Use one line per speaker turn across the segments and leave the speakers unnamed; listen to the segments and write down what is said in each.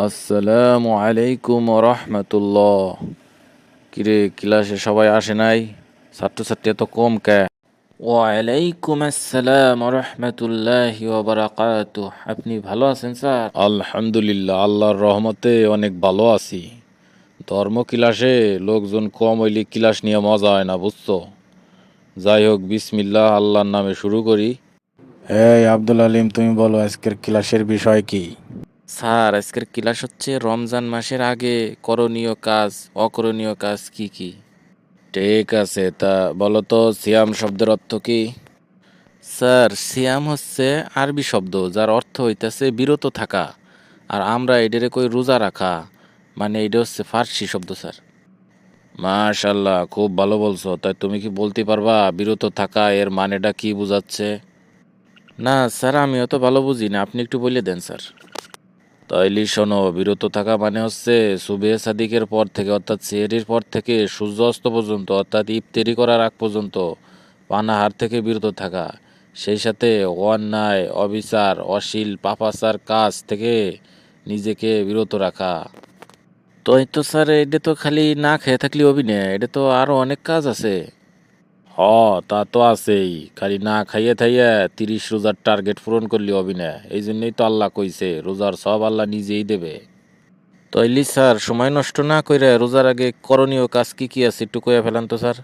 আসসালামু আলাইকুম রহমতুল্লাহ কিরে ক্লাসে সবাই আসে নাই? ছাত্রছাত্রী এত কম কে? ওয়ালাইকুম আসসালাম রহমতুল্লাহ বারাকাত আপনি ভালো আছেন স্যার? আলহামদুলিল্লাহ আল্লাহর রহমতে অনেক ভালো আছি। ধর্ম ক্লাসে লোকজন কম হইলে ক্লাস নিয়ে মজা হয় না বুঝছ? যাই হোক বিসমিল্লাহ আল্লাহর নামে শুরু করি।
এই আব্দুল আলিম তুমি বলো আজকের ক্লাসের বিষয় কি?
স্যার আজকের ক্লাস হচ্ছে রমজান মাসের আগে। করণীয় কাজ অকরণীয় কাজ কি কি? ঠিক আছে তা বলো তো সিয়াম শব্দের অর্থ কি? স্যার সিয়াম হচ্ছে আরবি শব্দ যার অর্থ হইতেছে বিরত থাকা আর আমরা এটারে কই রোজা রাখা মানে এটা হচ্ছে ফার্সি শব্দ স্যার। মাশাল্লাহ খুব ভালো বলছো তাই তুমি কি বলতে পারবা বিরত থাকা এর মানেটা কি বোঝাচ্ছে? না স্যার আমি অত ভালো বুঝি না আপনি একটু বলে দেন স্যার। তাইলি শোনো, বিরত থাকা মানে হচ্ছে সুবে সাদিকের পর থেকে, অর্থাৎ সেহরির পর থেকে সূর্য অস্ত পর্যন্ত, অর্থাৎ ইফতেরি করার আগ পর্যন্ত পানাহার থেকে বিরত থাকা। সেই সাথে অন্যায়, অবিচার, অশ্লীল, পাপাচার কাজ থেকে নিজেকে বিরত রাখা। তো এই তো স্যার, এটা তো খালি না খেয়ে থাকলে অভিনয়, এটা তো আরও অনেক কাজ আছে। হ, তা তো আছেই। খালি না খাইয়ে থাইয়ে তিরিশ রোজার টার্গেট পূরণ করলি অভিনয় এই জন্যই তো আল্লাহ কইছে, রোজার সব আল্লাহ নিজেই দেবে। তৈলি স্যার, সময় নষ্ট না কইরে রোজার আগে করণীয় কাজ কি কি আছে একটু কইয়া ফেলান তো স্যার।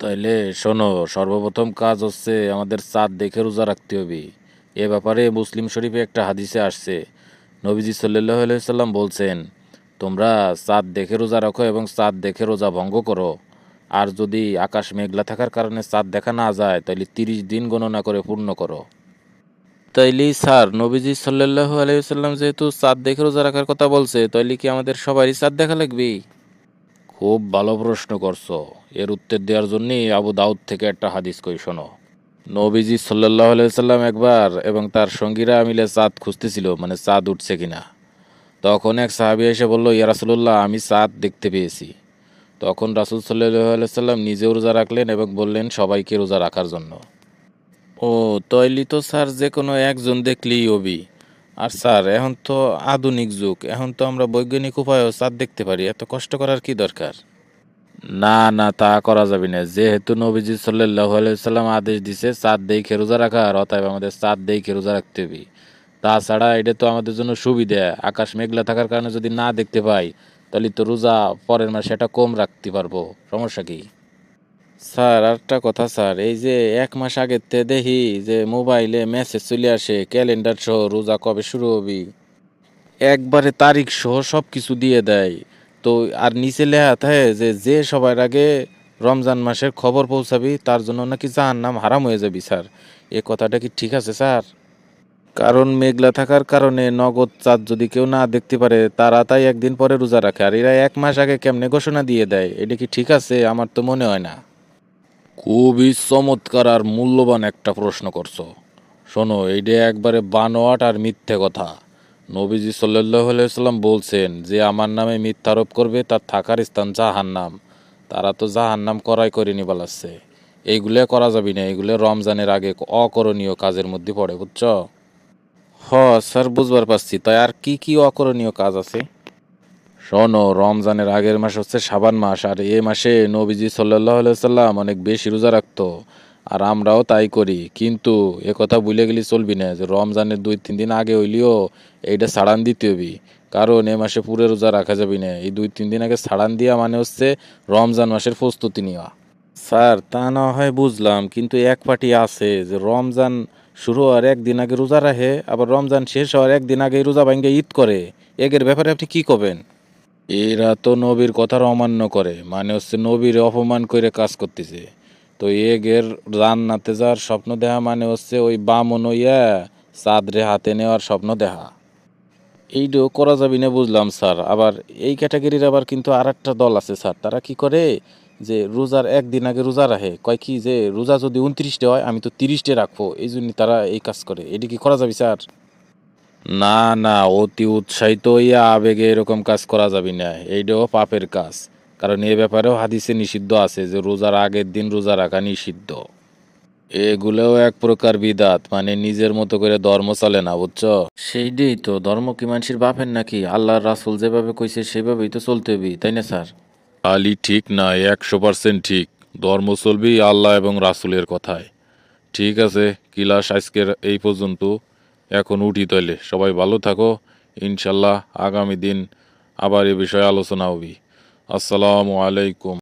তাইলে শোনো, সর্বপ্রথম কাজ হচ্ছে আমাদের চাঁদ দেখে রোজা রাখতে হবে। এ ব্যাপারে মুসলিম শরীফে একটা হাদিসে আসছে। নবীজি সাল্লাহ সাল্লাম বলছেন, তোমরা চাঁদ দেখে রোজা রাখো এবং চাঁদ দেখে রোজা ভঙ্গ করো। আর যদি আকাশ মেঘলা থাকার কারণে চাঁদ দেখা না যায় তাহলে তিরিশ দিন গণনা করে পূর্ণ করো। তাইলে স্যার, নবীজি সাল্লাহ আলাইসাল্লাম যেহেতু চাঁদ দেখে রোজা রাখার কথা বলছে, তাইলে কি আমাদের সবারই চাঁদ দেখা লাগবে? খুব ভালো প্রশ্ন করছ। এর উত্তর দেওয়ার জন্যই আবু দাউদ থেকে একটা হাদিস কই শোনো। নবীজি সাল্লাহ আলাইসাল্লাম একবার এবং তার সঙ্গীরা মিলে চাঁদ খুঁজতেছিল মানে চাঁদ উঠছে কিনা। তখন এক সাহাবি এসে বলল ইয়ারাসুল্লাহ আমি চাঁদ দেখতে পেয়েছি। তখন রাসুল সাল্লাম নিজেও রোজা রাখলেন এবং বললেন সবাইকে রোজা রাখার জন্য। ও তৈলি তো স্যার যে কোনো একজন দেখলেই অবি আর স্যার এখন তো আধুনিক যুগ এখন তো আমরা বৈজ্ঞানিক উপায়েও চাঁদ দেখতে পারি এত কষ্ট করার কি দরকার? না না তা করা যাবে না। যেহেতু নবীজি সাল্লাহ সাল্লাম আদেশ দিছে চাঁদ দেখে রোজা রাখার অতএব আমাদের চাঁদ দেখে রোজা রাখতে হবে। তাছাড়া এটা তো আমাদের জন্য সুবিধা আকাশ মেঘলা থাকার কারণে যদি না দেখতে পাই তাহলে তো রোজা পরের মাসে এটা কম রাখতে পারব। সমস্যা কি? স্যার, আরেকটা কথা স্যার, এই যে এক মাস আগের তে দেখি যে মোবাইলে মেসেজ চলে আসে, ক্যালেন্ডার সহ রোজা কবে শুরু হবি? একবারে তারিখ সহ সব কিছু দিয়ে দেয়। তো আর নিচে লেখা থাকে যে যে সবার আগে রমজান মাসের খবর পৌঁছাবি, তার জন্য নাকি যার নাম হারাম হয়ে যাবি স্যার। এ কথাটা কি ঠিক আছে স্যার? কারণ মেঘলা থাকার কারণে নগদ চাঁদ যদি কেউ না দেখতে পারে, তারা তাই একদিন পরে রোজা রাখে। আর এরা এক মাস আগে কেমনে ঘোষণা দিয়ে দেয়, এটা কি ঠিক আছে? আমার তো মনে হয় না। খুবই চমৎকার আর মূল্যবান একটা প্রশ্ন করছ। শোনো, এইটা একবারে বানোয়াট আর মিথ্যে কথা। নবীজি সাল্লাহ সাল্লাম বলছেন যে, আমার নামে মিথ্যারোপ করবে, তার থাকার স্থান জাহান নাম তারা তো জাহান নাম করাই করে নিবালাচ্ছে এইগুলো করা যাবে না, এইগুলো রমজানের আগে অকরণীয় কাজের মধ্যে পড়ে, বুঝছ? হ, স্যার, বুঝবার পারছি। তাই আর কি কি অকরণীয় কাজ আছে? শোনো, রমজানের আগের মাস হচ্ছে সাবান মাস, আর এ মাসে নবীজি সাল্লাহ সাল্লাম অনেক বেশি রোজা রাখতো, আর আমরাও তাই করি। কিন্তু এ কথা ভুলে গেলে চলবি না, যে রমজানের দুই, তিন দিন আগে হইলেও এইটা ছাড়ান দিতে হবি। কারণ এ মাসে পুরো রোজা রাখা যাবে না। এই দুই, তিন দিন আগে ছাড়ান দিয়া মানে হচ্ছে রমজান মাসের প্রস্তুতি নেওয়া। স্যার, তা না হয় বুঝলাম, কিন্তু এক পার্টি আছে যে রমজান শুরু হওয়ার একদিন আগে রোজা রাখে, আবার রমজান শেষ হওয়ার একদিন আগে রোজা ভাঙ্গে ঈদ করে। এগের ব্যাপারে আপনি কি করবেন এরা তো নবীর কথার অমান্য করে মানে হচ্ছে নবীর অপমান করে কাজ করতেছে। তো এগের জান্নাতে যাওয়ার স্বপ্ন দেখা মানে হচ্ছে ওই বামন ইয়া চাঁদরে হাতে নেওয়ার স্বপ্ন দেখা। এইটাও করা যাবে না বুঝলাম, স্যার। আবার এই ক্যাটাগরির আবার কিন্তু আর একটা দল আছে, স্যার। তারা কি করে? যে রোজার একদিন আগে রোজা রাখে। কয় কি যে রোজা যদি উনত্রিশটে হয় আমি তো তিরিশটে রাখব। এই জন্য তারা এই কাজ করে। এটি কি করা যাবে স্যার? না না অতি উৎসাহিত ইয়া আবেগে এরকম কাজ করা যাবে না। এইটাও পাপের কাজ। কারণ এ ব্যাপারেও হাদিসে নিষিদ্ধ আছে যে রোজার আগের দিন রোজা রাখা নিষিদ্ধ। এগুলোও এক প্রকার বিদাত মানে নিজের মতো করে ধর্ম চলে না বুঝছ? সেইটাই তো। ধর্ম কি মানুষের বাপের নাকি? আল্লাহর রাসুল যেভাবে কইছে সেভাবেই তো চলতে হবে তাই না স্যার?
আলী ঠিক না, একশো পার্সেন্ট ঠিক। ধর্ম চলবেই আল্লাহ এবং রাসুলের কথায়। ঠিক আছে, কিলাস আজকের এই পর্যন্ত। এখন উঠি তাইলে। সবাই ভালো থাকো। ইনশাল্লাহ আগামী দিন আবার এ বিষয়ে আলোচনা হবি। আসসালামু আলাইকুম।